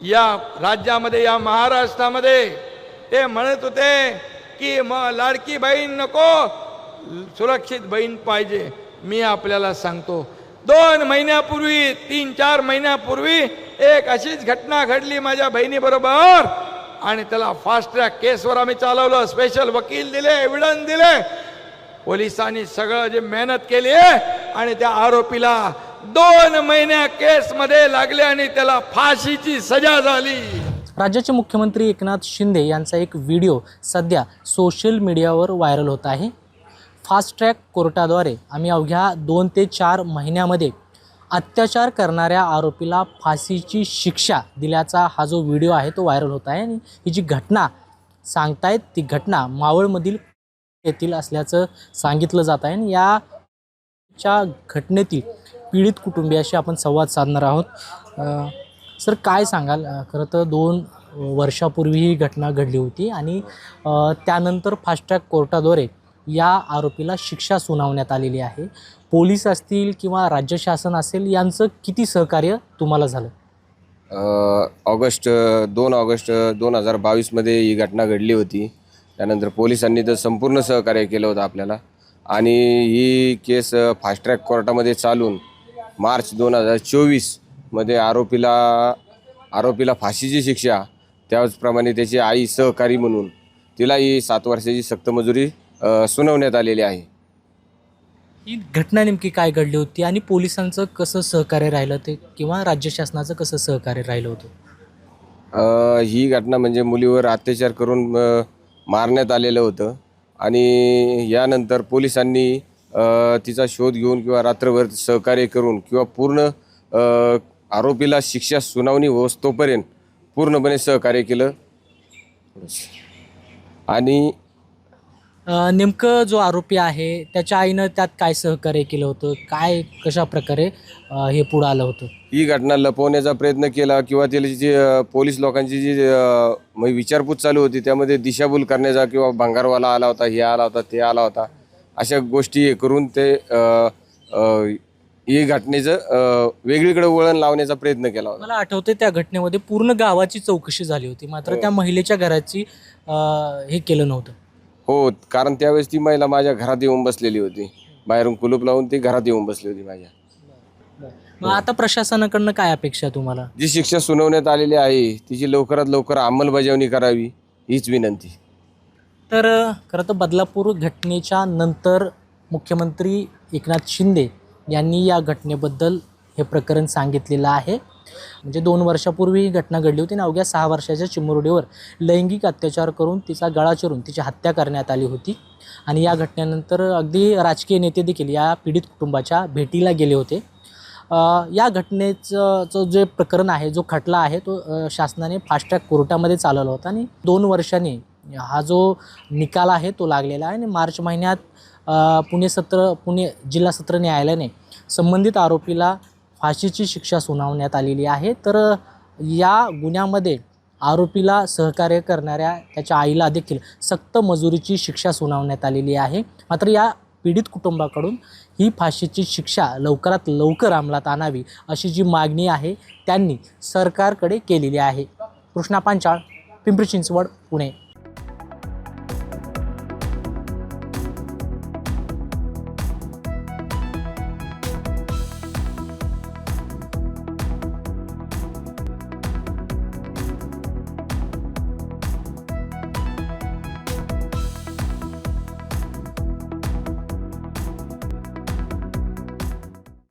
या राज्यामध्ये या महाराष्ट्रामध्ये ते म्हणत होते की मग लाडकी बहीण नको सुरक्षित बहीण पाहिजे. मी आपल्याला सांगतो दोन महिन्यापूर्वी तीन चार महिन्यापूर्वी एक अशीच घटना घडली माझ्या बहिणीबरोबर. आणि त्याला फास्ट ट्रॅक केसवर आम्ही चालवलं स्पेशल वकील दिले एव्हिडन्स दिले. पोलिसांनी सगळं जे मेहनत केली आहे आणि त्या आरोपीला दोन महिन्या केसमध्ये लागले आणि त्याला फाशीची सजा झाली. राज्याचे मुख्यमंत्री एकनाथ शिंदे यांचा एक व्हिडिओ सध्या सोशल मीडियावर व्हायरल होत आहे. फास्ट ट्रॅक कोर्टाद्वारे आम्ही अवघ्या दोन ते चार महिन्यामध्ये अत्याचार करणाऱ्या आरोपीला फाशीची शिक्षा दिल्याचा हा जो व्हिडिओ आहे तो व्हायरल होत आहे आणि ही जी घटना सांगतायत ती घटना मावळमधील येथील असल्याचं सांगितलं जात आहे आणि याच्या घटनेतील पीडित कुटुंबियाशी आपण संवाद साधणार आहोत. सर काय सांगाल? खरं तर दोन वर्षापूर्वी ही घटना घडली होती आणि त्यानंतर फास्ट्रॅक कोर्टाद्वारे या आरोपीला शिक्षा सुनावण्यात आलेली आहे. पोलीस असतील किंवा राज्य शासन असेल यांचं किती सहकार्य तुम्हाला झालं? ऑगस्ट दोन ऑगस्ट दोन हजार बावीसमध्ये ही घटना घडली होती. त्यानंतर पोलिसांनी तर संपूर्ण सहकार्य केलं होतं आपल्याला. आणि ही केस फास्ट ट्रॅक कोर्टामध्ये चालून मार्च दोन हजार चोवीसमध्ये आरोपीला आरोपीला फाशीची शिक्षा त्याचप्रमाणे त्याची आई सहकारी म्हणून तिलाही सात वर्षाची सक्त मजुरी अ, सुनावण्यात आलेली आहे. ही घटना नेमकी काय घडली होती आणि पोलिसांचं कसं सहकार्य राहिलं ते किंवा राज्य शासनाचं कसं सहकार्य राहिलं होतं? ही घटना म्हणजे मुलीवर अत्याचार करून मारण्यात आलेलं होतं आणि यानंतर पोलिसांनी तिचा शोध घेऊन किंवा रात्रभर सहकार्य करून किंवा पूर्ण आरोपीला शिक्षा सुनावणी होस तोपर्यंत पूर्णपणे सहकार्य केलं. आणि अ, नेमकं जो आरोपी आहे त्याच्या आईनं त्यात काय सहकार्य केलं होतं? काय कशा प्रकारे अ, हे पुढं आलं होतं? ही घटना लपवण्याचा प्रयत्न केला किंवा त्याची जी अ, पोलीस लोकांची जी अ, म्हणजे विचारपूस चालू होती त्यामध्ये दिशाभूल करण्याचा किंवा भंगारवाला आला होता हे आला होता ते आला होता. अशा गोष्टी हे करून ते ही घटनेचं वेगळीकडे वळण लावण्याचा प्रयत्न केला होता. मला आठवते त्या घटनेमध्ये पूर्ण गावाची चौकशी झाली होती. मात्र त्या महिलेच्या घराची अ, हे केलं नव्हतं. हो कारण त्यावेळेस ती महिला माझ्या घरात येऊन बसलेली होती. बाहेरून कुलूप लावून ती घरात येऊन बसली होती माझ्या. मग आता प्रशासनाकडनं काय अपेक्षा आहे तुम्हाला? जी शिक्षा सुनावण्यात आलेली आहे तिची लवकरात लवकर अंमलबजावणी करावी हीच विनंती. तर खरं तर बदलापूर घटनेच्या नंतर मुख्यमंत्री एकनाथ शिंदे यांनी या घटनेबद्दल हे प्रकरण सांगितलेलं आहे. म्हणजे दोन वर्षापूर्वी ही घटना घडली होती आणि अवघ्या सहा वर्षाच्या चिमुरडीवर लैंगिक अत्याचार करून तिचा गळा चिरून तिची हत्या करण्यात आली होती. आणि या घटनेनंतर अगदी राजकीय नेते देखील या पीडित कुटुंबाच्या भेटीला गेले होते. या घटनेचं जे प्रकरण आहे जो खटला आहे तो शासनाने फास्ट ट्रॅक कोर्टामध्ये चालवला होता आणि दोन वर्षांनी हा जो निकाल आहे तो लागलेला आहे आणि मार्च महिन्यात पुणे सत्र पुणे जिल्हा सत्र न्यायालयाने संबंधित आरोपीला फाशीची शिक्षा सुनावण्यात आलेली आहे. तर या गुन्ह्यामध्ये आरोपीला सहकार्य करणाऱ्या त्याच्या आईला देखील सक्त मजुरीची शिक्षा सुनावण्यात आलेली आहे. मात्र या पीडित कुटुंबाकडून ही फाशीची शिक्षा लवकरात लवकर अंमलात आणावी अशी जी मागणी आहे त्यांनी सरकारकडे केलेली आहे. कृष्णा पांचाळ पिंपरी चिंचवड पुणे.